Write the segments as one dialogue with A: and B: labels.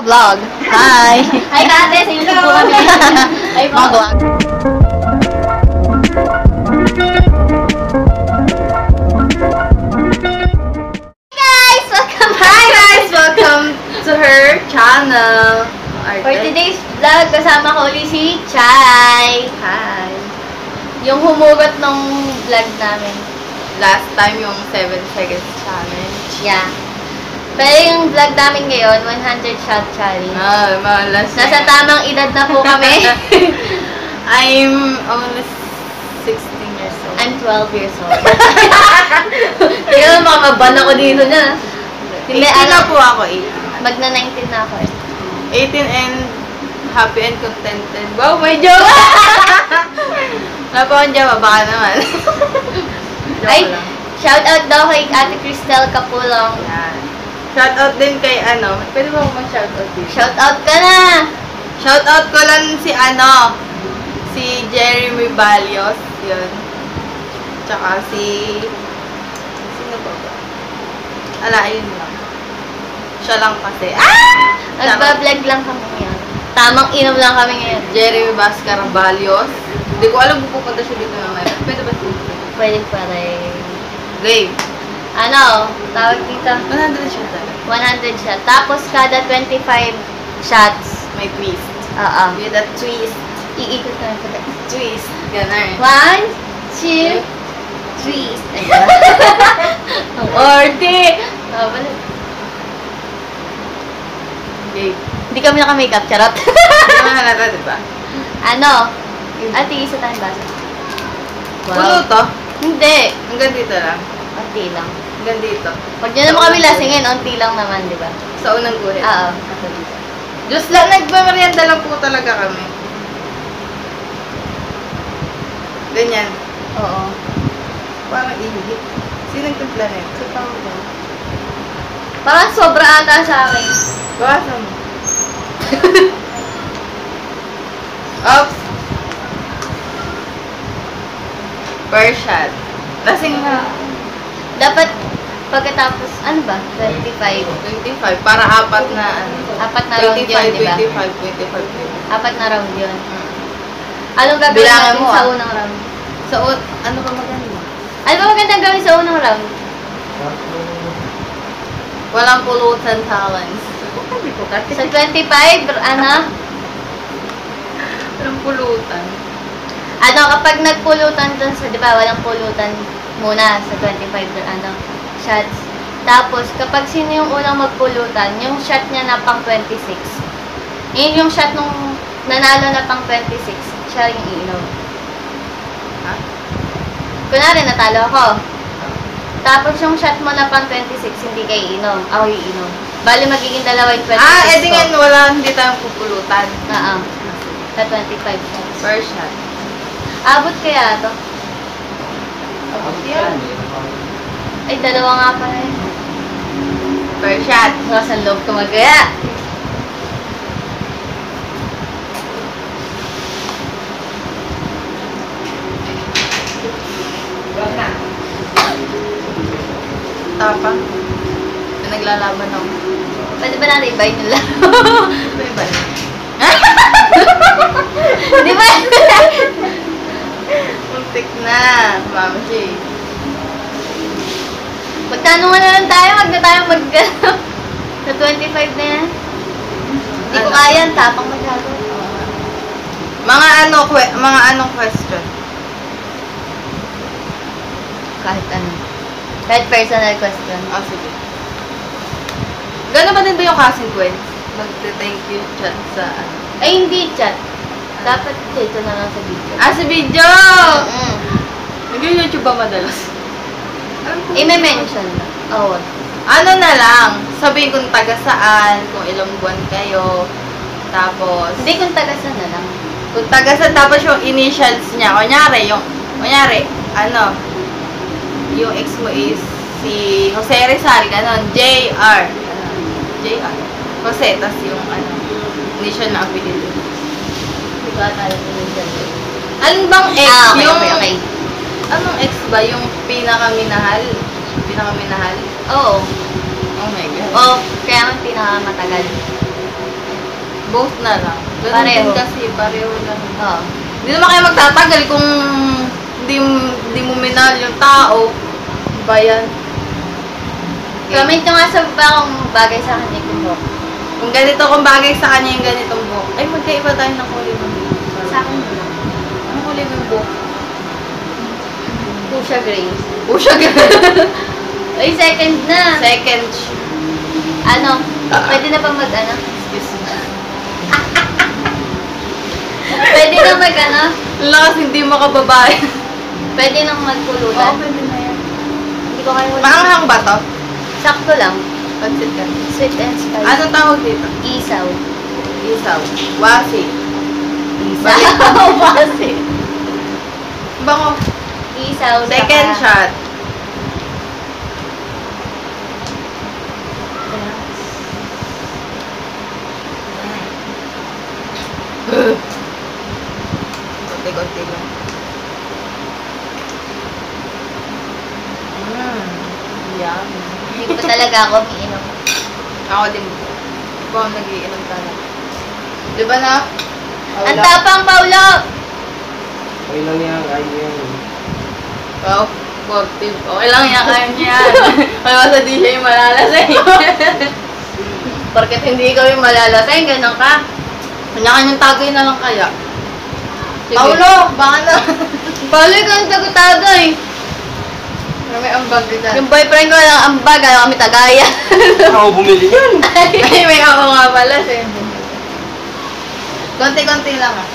A: Vlog. Hi.
B: Hi, Kate. Sa YouTube po kami. Hi
A: vlog.
B: guys! Welcome
A: Hi guys! Welcome to her channel.
B: For today's vlog, kasama ko ulit si Chai.
A: Hi.
B: Yung humugot nung vlog namin.
A: Last time yung 7 seconds challenge.
B: Yeah. Pero yung vlog namin ngayon, 100 shot challenge.
A: Ah, malas.
B: Nasa tamang edad na po kami.
A: I'm only 16 years old.
B: I'm 12 years old. Tingnan mo, makaban ako dito na. Hindi,
A: 18 na
B: ano,
A: po ako, 18.
B: magna 19 na ako. eh.
A: 18 and happy and contented. Wow, may joke! Wala pa akong jowa, baka naman.
B: Ay, shout out daw kay Ate Cristel Capulong.
A: Yan. Shout out din kay ano. Pwede ba ako mag-shout out dito?
B: Shout out ka na!
A: Shout out ko lang si ano, si Jeremy Balios, yun. Tsaka si, sino ba ba? Ala, ayun lang. Siya lang kasi. Ah!
B: Nagpa-vlog lang kami ngayon. Tamang inom lang kami ngayon.
A: Jeremy Vascar Balios. Hindi ko alam kung pupunta siya dito mamaya. Pwede ba dito?
B: Pwede pa rin.
A: Game.
B: Ano, tawag dito,
A: 100 siya talaga.
B: 100 shot. Tapos kada 25 shots,
A: May twist.
B: oo,
A: With a twist.
B: iikot na ito.
A: Twist. Ganun.
B: One, two, three. Ang orte! Oh, balik.
A: Game.
B: Hindi kami naka-makeup, charot.
A: Hindi naman halata, diba?
B: ano? Ate, isa tayong basa.
A: Puno to.
B: Hindi.
A: Hanggang dito lang.
B: Unti lang.
A: Hanggang dito.
B: Huwag nyo naman kami lasingin, unti lang naman, di ba?
A: Sa unang guhit.
B: Oo.
A: Diyos lang, nagmamerienda lang po talaga kami. Ganyan.
B: Oo.
A: Parang ihigit. Sinong timpla na ito?
B: Parang sobra ata sa akin.
A: Basa mo. Oops. Per shot. Lasing na.
B: Dapat pagkatapos, ano ba? 25.
A: 25. Para apat na ano.
B: Apat na round
A: 25,
B: yun, di ba?
A: 25, 25, 25.
B: Apat na round yun. Anong gagawin
A: Bilangan
B: natin
A: mo,
B: sa
A: ah.
B: unang round?
A: So, ano ba maganda?
B: Ano ba magandang gawin sa unang round?
A: Walang pulutan challenge. Sabi ko kasi.
B: Sa 25, ano?
A: Walang pulutan.
B: Ano, kapag nagpulutan dun sa, di ba, walang pulutan muna sa 25 dun, ano, shots. Tapos, kapag sino yung unang magpulutan, yung shot niya na pang 26. Yun yung shot nung nanalo na pang 26, siya yung iinom.
A: Ha?
B: Kunwari, natalo ako. Tapos yung shot mo na pang 26, hindi kayo iinom. Ako yung iinom. Bali, magiging dalawa yung 26
A: Ah, edi
B: ko.
A: nga wala, hindi tayong pupulutan.
B: Oo. Sa 25 shots.
A: Per shot.
B: Abot kaya to?
A: Yan.
B: Ay, dalawa nga pala yun.
A: Per shot.
B: Nasa loob ko magaya.
A: Tapang. Naglalaban ako.
B: Pwede ba natin i-buy nila?
A: Ano ba?
B: Di ba? Magtanungan na lang tayo. Wag na tayo mag... sa 25 na yan. Hindi ko
A: Ano?
B: kaya. ang Tapang masyado.
A: Mga ano, mga anong question?
B: Kahit ano. Kahit personal question.
A: Oh, sige. Gano'n ba din ba yung consequence? Magte-thank you chat sa ano?
B: Ay, hindi chat. Dapat dito na lang sa video.
A: Ah, sa video!
B: Mm.
A: Nag-YouTube ba madalas?
B: I-mention. Oo.
A: Ano na lang, sabihin kung taga saan, kung ilang buwan kayo, tapos,
B: Hindi kung taga saan na lang.
A: kung taga saan, tapos yung initials niya, kunyari, yung, kunyari, ano, yung ex mo is si Jose Rizal, ganon, JR, JR, Jose, tas yung, ano, initial na apelido.
B: Hindi ko ata alam kung yun dyan.
A: Alin bang ex?
B: Ah, okay,
A: yung,
B: okay, okay.
A: Anong ex ba? Yung pinakaminahal? Pinakaminahal?
B: Oo.
A: Oh my God.
B: Oh, kaya nga pinakamatagal.
A: Both na lang. Ganun
B: Pareho.
A: din kasi, pareho lang.
B: Oo.
A: Hindi naman kayo magtatagal kung hindi, hindi mo minahal yung tao. Ba yan?
B: Comment nyo nga sa baba kung bagay sa akin yung buhok.
A: Kung ganito kung bagay sa kanya yung ganitong buhok. Ay, magkaiba tayo ng kulay ng buhok.
B: Sa akin buhok.
A: Anong kulay ng buhok?
B: Fuchsia gray.
A: Oh, siya
B: Ay, second na.
A: Second.
B: Ano? Pwede na ba mag ano?
A: Excuse me.
B: Pwede na mag ano?
A: Lakas hindi makababae.
B: Pwede nang magpulutan.
A: pwede na yan.
B: Hindi ko kayo
A: Maanghang ba to?
B: Sakto lang.
A: Pansit ka.
B: Sweet and spicy.
A: Anong tawag dito?
B: Isaw.
A: Isaw. Wasi.
B: Isaw. Base.
A: Bango.
B: Isaw.
A: Second
B: saka-
A: shot. Konti-konti lang. Mm. Yum.
B: Hindi ko talaga ako umiinom.
A: Ako din. Ikaw ang nagiinom talaga. Di ba na?
B: Ang tapang, Paulo!
C: Okay lang yan, yan.
A: Wow. Positive. Okay lang yan, kaya niya yan. Kaya basta di siya yung malalasay. Porket hindi ikaw yung malalasay, ganun ka. Kanya-kanyang tagay na lang kaya.
B: Sige.
A: Paulo, baka na.
B: Paulo, ikaw ang tago-tagay.
A: May ambag din dyan.
B: Yung boyfriend ko lang ang bag, ayaw kami tagaya.
C: Ako bumili yan.
A: Ay, may ako nga pala siya. Konti-konti lang ah.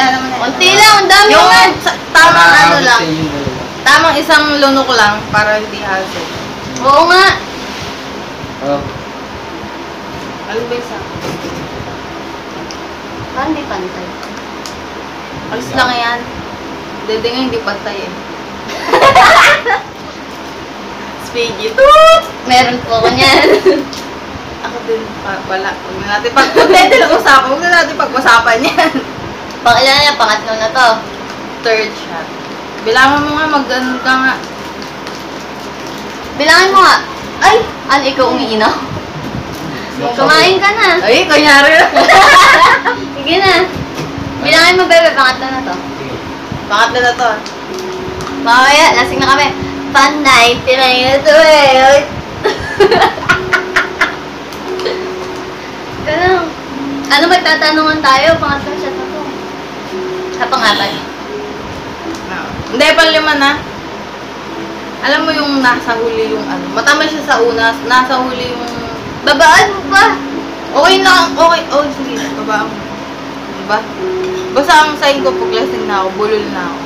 A: Yan naman yan.
B: Konti lang, ang dami
A: Yung sa- tamang ano
C: Nakakabot
A: lang. Tamang isang lunok lang para hindi hassle.
B: Oo nga.
C: Oh,
A: Alin ba isa?
B: Parang di pantay.
A: Alis lang yan. Dede nga hindi patay eh. Spiggy toot!
B: Meron po ako niyan.
A: Ako din pa, wala. Huwag na natin pag... Huwag na natin usapan. Huwag na natin pag-usapan yan.
B: Pangilan niya, pangatlo na to.
A: Third shot. Bilangan mo nga, mag-ano ka nga.
B: Bilangin mo nga. Ay, ano ikaw umiinom? Kumain ka na.
A: Ay, kunyari na.
B: Sige na. Bilangin mo, bebe, pangatlo na to.
A: Pangatlo na to.
B: Mamaya, lasing na kami. Pan 99 na to eh. Ganun. Ano magtatanungan tayo? Pangatlo siya na to. Sa pangapat.
A: Hindi, palima na. Alam mo yung nasa huli yung ano. Matama siya sa una. Nasa huli yung...
B: Babaan mo ba?
A: Okay na. Okay. Oh, sige. Baba mo. Diba? Basta ang sign ko pag lasing na ako, bulol na ako.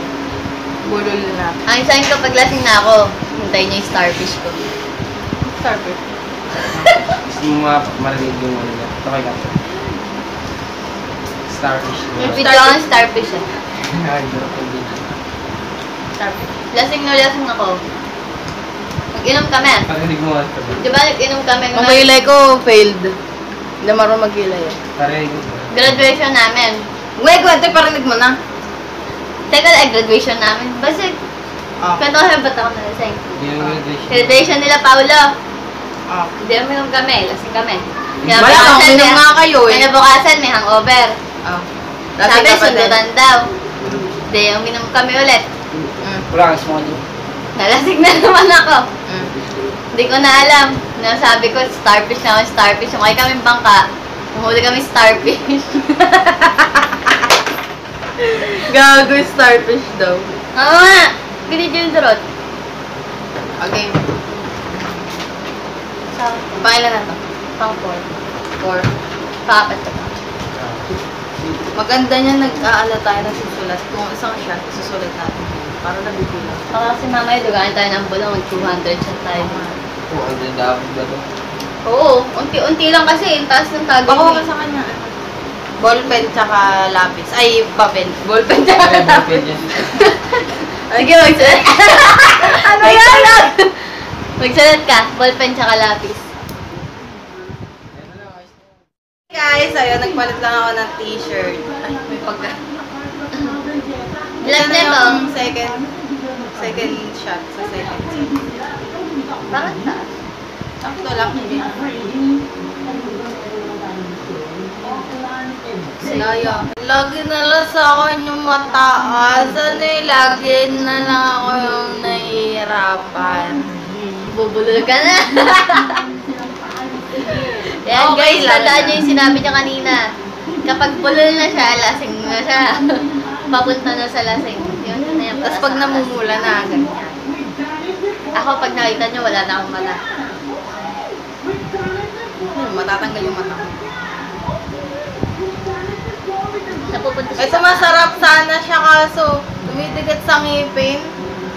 A: Bulol na.
B: Ang sign ko pag lasing na ako, hintayin niya yung starfish ko.
A: Starfish.
C: Gusto mo mga marinig yung ano niya. Okay lang. Starfish.
A: Yung
B: video ako ng starfish eh.
C: Ay.
A: Starfish.
B: Lasing na lasing ako. Nag-inom kami.
C: Parinig mo ito.
B: Di ba nag-inom kami
A: Ang
B: nung
A: kilay ko, failed. Hindi marunong magkilay eh.
B: Graduation namin.
A: Wait, kwento, parinig mo na.
B: Teka lang, graduation namin. Basta,
A: Oh.
B: kwento ko ba't ako nalasing?
C: Hindi graduation.
B: Graduation nila, Paolo.
A: Oh.
B: Hindi uminom kami, lasing kami.
A: Wala kang
B: Kinabukasan,
A: minum
B: may-
A: nga kayo eh.
B: Kinabukasan, may hangover.
A: Oh.
B: Sabi,
A: ka pa din.
B: sundutan daw. Hindi, uminom kami ulit.
C: Wala kang small.
B: Nalasing na naman ako.
A: Mm.
B: Hindi ko na alam. Nasabi ko, starfish na ako, starfish. Sumakay kami bangka. Umuli kami starfish.
A: Gago yung starfish daw.
B: Oo nga. Pinid yung durot.
A: Okay.
B: Sa
A: Pangilan na to?
B: pang four.
A: Four.
B: Papat ka pa.
A: Maganda niya nag-aala tayo ng susulat. Kung isang shot, susulat natin. Para nabibilang.
B: Baka kasi mamaya dugaan tayo ng bulong. Mag 200 shot tayo.
C: Oh, ang ganda ba to?
B: Oo. Unti-unti lang kasi. Yung taas ng
A: ka
B: eh.
A: sa kanya. ano? Ballpen tsaka lapis. Ay, papel. Ballpen tsaka
C: Ay,
A: lapis.
B: Sige, magsulat. ano yan? magsulat ka. Ballpen tsaka lapis.
A: Guys, ayun, nagpalit lang ako ng t-shirt. Ay, may pagka... Ito
B: na to.
A: yung second, second shot sa second set.
B: Bakit taas?
A: Sakto lang, hindi. Laya. Lagi na lang sa akin yung mataas. Ano eh, lagi na lang ako yung nahihirapan.
B: Bubulol ka na. Yan
A: Okay
B: guys, tandaan nyo yung sinabi niya kanina. Kapag bulol na siya, lasing na siya. Papunta na sa lasing. Yun, yun na yan.
A: Tapos pag namumula na, ganyan.
B: Ako, pag nakita nyo, wala na akong mata.
A: Hmm, matatanggal yung mata ko.
B: Napupunta siya
A: Ito masarap sana siya kaso tumitigit sa ngipin.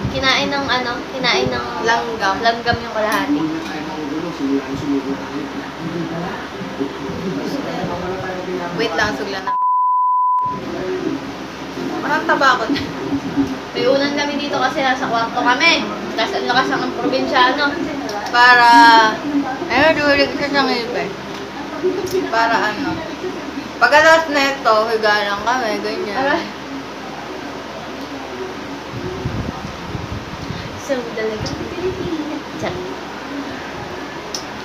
B: Kinain ng ano, kinain ng
A: Langgam.
B: langgam yung kalahati.
A: Wait lang, sugla na. Parang taba ko.
B: May unan kami dito kasi nasa kwarto kami. Tapos ang lakas ng probinsyano.
A: Para, ayun, dulig siya sa ngipin. Para ano. Pagkatapos na ito, higa lang kami, ganyan.
B: Aray. So, talaga. Chat.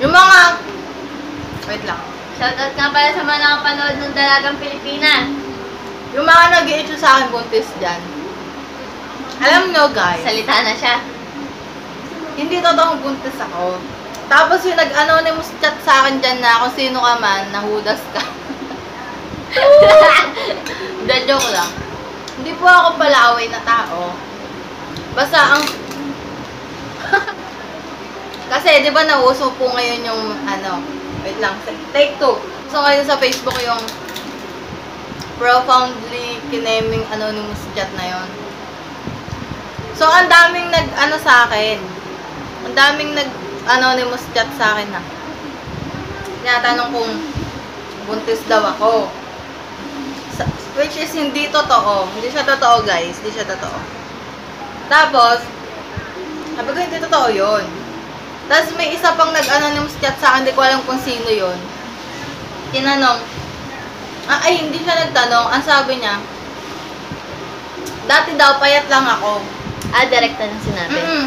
A: Yung mga, wait lang.
B: Shoutout nga pala sa mga nakapanood ng Dalagang Pilipina.
A: Yung mga nag issue sa akin buntis dyan. Alam nyo guys,
B: Salita na siya.
A: hindi totoong buntis ako. Tapos yung nag-anonymous chat sa akin dyan na kung sino ka man, nahudas ka. Hindi, joke lang. Hindi po ako palaway na tao. Basta ang... Kasi, di ba nauso po ngayon yung, ano, wait lang, take two. So, ngayon sa Facebook yung profoundly kineming anonymous chat na yon. So, ang daming nag, ano sa akin, ang daming nag, anonymous chat sa akin na, tinatanong kung buntis daw ako. Sa- which is hindi totoo. Hindi siya totoo, guys. Hindi siya totoo. Tapos, sabi ko, hindi totoo yun. Tapos may isa pang nag-anonymous chat sa akin, hindi ko alam kung sino yun. Tinanong, ah, ay, hindi siya nagtanong. Ang sabi niya, dati daw, payat lang ako.
B: Ah, direkta ng sinabi.
A: Mm-mm.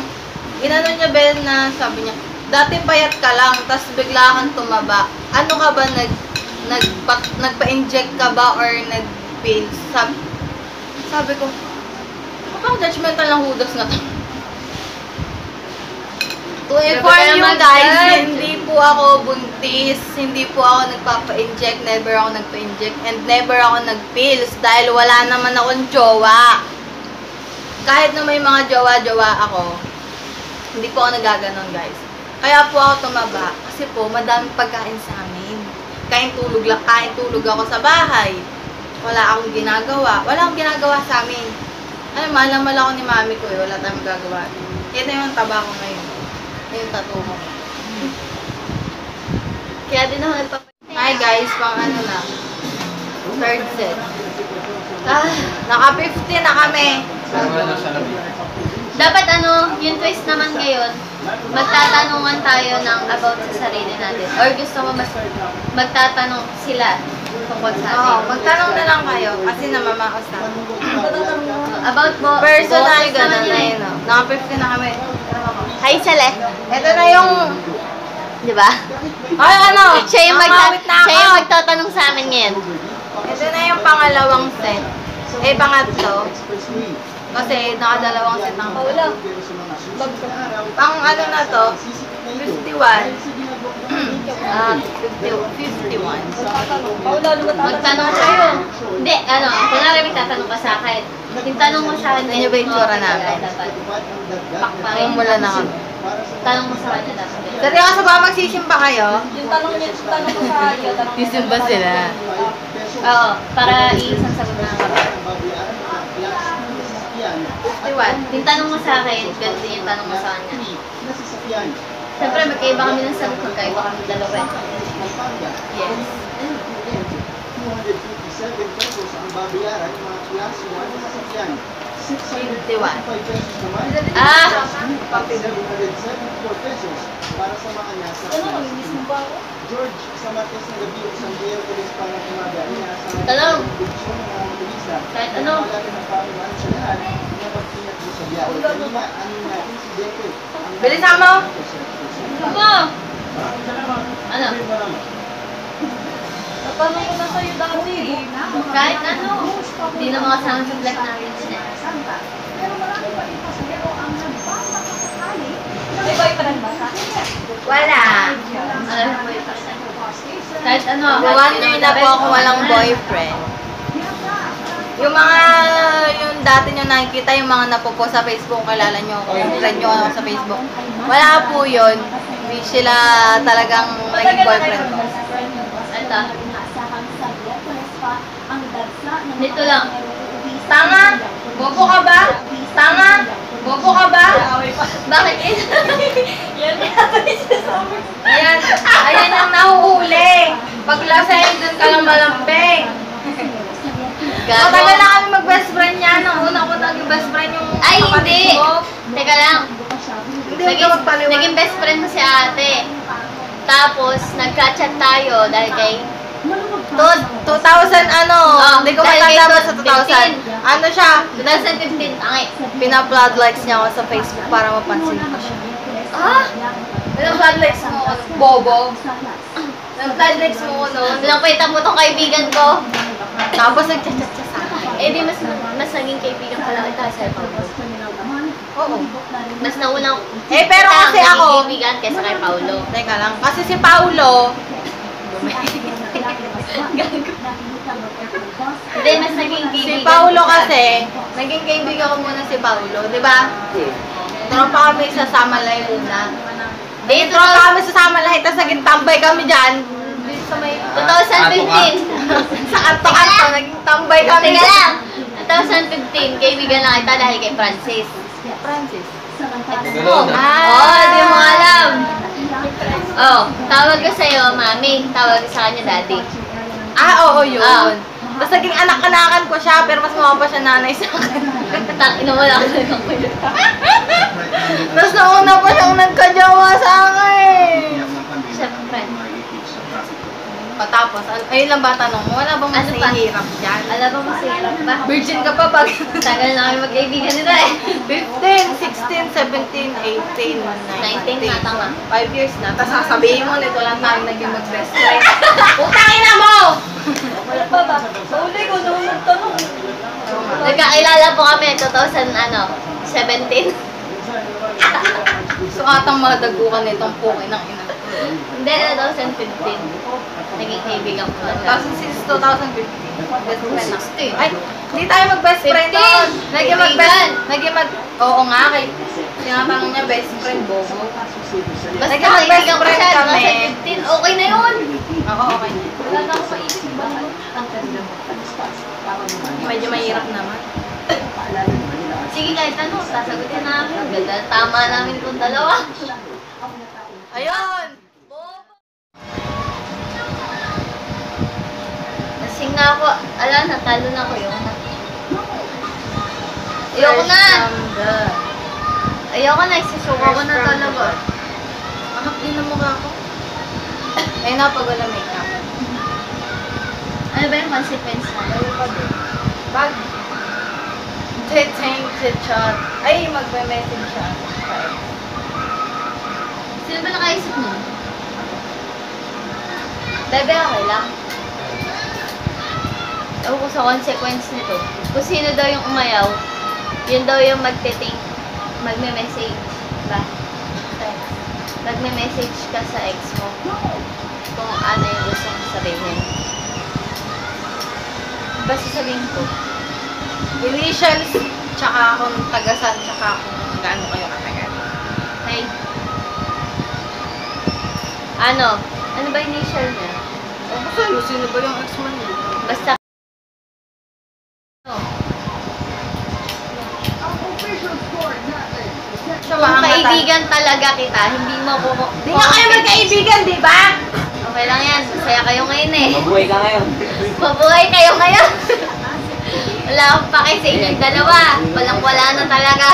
A: Inano niya, Ben, na sabi niya, dati payat ka lang, tapos bigla kang tumaba. Ano ka ba, nag, nagpa, nagpa-inject ka ba or nag-pills? Sabi, sabi ko, mukhang judgmental ng hudas na to. To inform you guys, hindi po ako buntis, hindi po ako nagpapa-inject, never ako nagpa-inject, and never ako nag-pills dahil wala naman akong jowa kahit na may mga jowa-jowa ako, hindi po ako nagaganon, guys. Kaya po ako tumaba. Kasi po, madaming pagkain sa amin. Kain tulog lang, kain tulog ako sa bahay. Wala akong ginagawa. Wala akong ginagawa sa amin. Ano, mahal ako ni mami ko eh. Wala tayong magagawa. Yan na yung taba ko ngayon. Yan yung tattoo ko.
B: Kaya din ako nagpap...
A: Hi guys, pang ano na. Third set.
B: Ah,
A: Naka 50 na kami.
B: Dapat ano, yung twist naman ngayon, magtatanungan tayo ng about sa sarili natin. Or gusto mo mas magtatanong sila tungkol sa atin.
A: Oo, magtanong na lang kayo kasi namamaos na.
B: About mo,
A: Personal naman
B: ganun
A: na
B: eh.
A: yun. oh. Naka 50 na kami.
B: Hi, Sale.
A: Ito na yung...
B: Di ba?
A: Ay, ano?
B: Siya yung, magta- siya yung magtatanong sa amin ngayon.
A: Ito na yung pangalawang set. Eh, pangatlo. Kasi nakadalawang set ang Pang ano na to? 51. Ah, 50, 51.
B: Magtanong kayo. Hindi, ano, kunwari may tatanong ka sa akin. Yung tanong mo sa akin,
A: Ano ba yung tsura namin?
B: dapat. Pakpakin.
A: Umula na kami.
B: Tanong mo sa kanya dapat.
A: Seryoso ba magsisimba kayo?
D: Yung tanong niya, yung tanong ko sa iyo, tanong
A: Sisimba sila.
B: Oo, para iisang sagot na kami.
A: 51.
B: Yung tanong mo sa akin, din yung tanong mo sa kanya. Siyempre, magkaiba kami ng sagot, magkaiba kami dalawa. eh.
A: Yes.
E: 257 pesos ang babayaran mga class 1 na sasakyan.
A: 51.
E: naman,
B: Ah!
E: 774 pesos para sa mga
D: mamimiss mo ba ako?
E: George, sa Martes ng gabi, biyero pulis para umaga, inaasahan ng
B: ano.
E: Wala ng pamamaan sa na sa ano Depe. ang-
A: Bilisan mo.
B: Ano? Ano?
D: Natanong ko na sa'yo dati.
B: Kahit ano. Hindi na mga kasama sa vlog natin.
D: May boyfriend ba ka?
B: Wala. Alam mo ito. Kahit ano.
A: One year na po ako walang boyfriend. Yung mga, yung dati nyo nakikita, yung mga napopo sa Facebook, kilala nyo yung friend nyo ako sa Facebook. Wala po yun. Hindi sila talagang naging boyfriend ko.
B: Ito. Dito lang.
A: Tanga! Bobo ka ba? Tanga! Bobo ka ba?
B: Bakit?
D: Yan yata.
A: Ayan, ayan ang nahuhuli. Pag lasing, dun ka lang malambing.
B: Gago.
A: Matagal na kami mag-best friend yan. Ang una ko naging best friend yung
B: Ay, hindi.
A: ko.
B: Teka lang.
A: Hindi mo
B: Naging, naging best friend ko si ate. Tapos, nagka-chat tayo dahil kay Todd.
A: 2000 ano,
B: Oh,
A: hindi ko matanda sa 2000.
B: 15.
A: Ano siya,
B: 2015. Angay.
A: pina-flood likes niya ako sa Facebook para mapansin ko siya.
B: Ah!
A: Pina-flood likes mo ako, bobo. Pina-flood likes mo ako noon.
B: Nakita mo tong kaibigan ko.
A: Tapos nag-chat-chat siya sa akin.
B: Eh di mas mas naging kaibigan pala kita sa Paulo.
A: Oo.
B: Mas naunang
A: Eh, pero
B: kita ang
A: kasi
B: naging
A: ako,
B: kaibigan kaysa kay Paulo.
A: teka lang, kasi si Paulo,
B: Hindi, mas naging
A: si
B: kaibigan
A: Paulo
B: ko siya.
A: kasi, naging kaibigan ko muna si Paulo, di ba? Tropa kami sa Samalay una.
B: Dito,
A: Tropa kami sa Samalay, tapos naging tambay kami dyan. Dito sa may...
B: 2015.
A: sa kanto-kanto, naging tambay kami.
B: Teka lang. 2015, kaibigan lang kita dahil kay Francis.
A: Francis.
C: Ganun.
A: Ah.
B: Oh, di mo alam. Oh, tawag ko sa'yo, mami. Tawag ko sa kanya, daddy.
A: Ah, oo, yun.
B: Ah.
A: Tapos naging anak-anakan ko siya, pero mas mukha pa siya nanay sa akin.
B: Tak, ina mo lang ako.
A: Tapos nauna pa siyang nagkajawa sa akin.
B: Siyempre.
A: Patapos, al- ayun lang ba tanong mo? Wala bang mas
B: Ano pa?
A: nahihirap dyan?
B: Alam mo, masirap ba?
A: Virgin ka pa pag
B: Tagal na kami magkaibigan nito eh.
A: 15, 16, 17, 18, 19.
B: 19 na, tama.
A: 5 years na. Tapos sasabihin mo, nito lang tayo naging mag-best friend. Putangin na mo!
D: Wala pa ba? Sa uli ko nung nagtanong.
B: Nagkakilala po kami 2000 ano, 17.
A: So atang mga dagukan nitong puki ng ina.
B: Hindi, 2015. Naging kaibigan ko na.
A: Tapos since 2015, best friend na.
B: 16.
A: Ay, hindi tayo mag-best friend
B: 15.
A: noon. Naging mag-best, naging mag, oo nga, kay, tinatanong niya best friend, bobo.
B: Basta
A: Naging mag-best friend
B: siya,
A: kami.
B: 2015. Okay na yun.
A: Oo, okay.
D: Wala na ako maisip ba?
A: Medyo mahirap naman.
B: Sige, kahit ano, sasagutin namin. Ganda, tama namin itong dalawa.
A: Ayun!
B: Na ako. Ala, natalo na ko yun. Ayoko na. Ayoko na, isusuko ko na talaga.
A: Akap din na mukha ko. Ayun na, pag wala makeup.
B: Ano ba yung consequence na?
A: Pag teteng chat ay magme-message siya.
B: Sino ba nakaisip nun? Bebe, okay lang. Ewan ko sa consequence nito. Kung sino daw yung umayaw, yun daw yung magte-think, magme-message ba? Magme-message ka sa ex mo kung ano yung gusto mong sabihin. Basta sabihin ko,
A: Initials, tsaka kung tagasan, tsaka kung gaano kayo katagal.
B: hey, ano, ano ba initial niya?
A: O, sa'yo, sino ba yung ex mo niya?
B: Basta kaibigan talaga kita, hindi mo ko...
A: Di nga kayo magkaibigan, di ba?
B: Okay lang yan. Masaya kayo ngayon eh.
C: Mabuhay ka ngayon.
B: Mabuhay kayo ngayon. Wala akong pake sa inyong dalawa. Walang wala na talaga.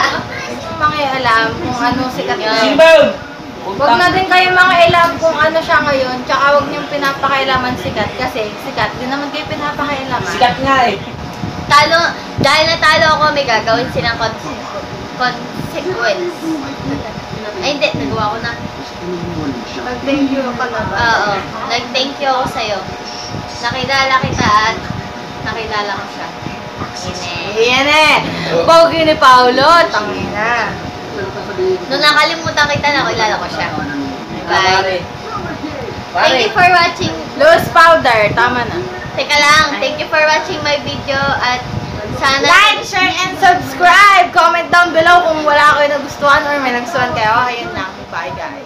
A: Makialam kung ano sikat
C: ba yun?
A: Huwag na din kayo makialam kung ano siya ngayon, tsaka huwag niyong pinapakailaman sikat kasi sikat din naman kayo pinapakailaman.
C: Sikat nga eh.
B: Talo, dahil natalo ako, may gagawin silang conse- consequence. Ay, hindi. Nagawa ko na.
A: Mag-thank you ka na ba?
B: Oo. Nag-thank you ako sa'yo. nakilala kita at nakilala ko siya. Ine.
A: Yan eh. Pogi ni Paolo. Tangina.
B: Nung nakalimutan kita, nakilala ko siya. Bye. Thank you for watching.
A: Loose powder. Tama na.
B: Teka lang, thank you for watching my video at sana...
A: Like, share, and subscribe. Comment down below kung wala kayo nagustuhan or may nagustuhan kayo. Ayun lang. Bye, guys.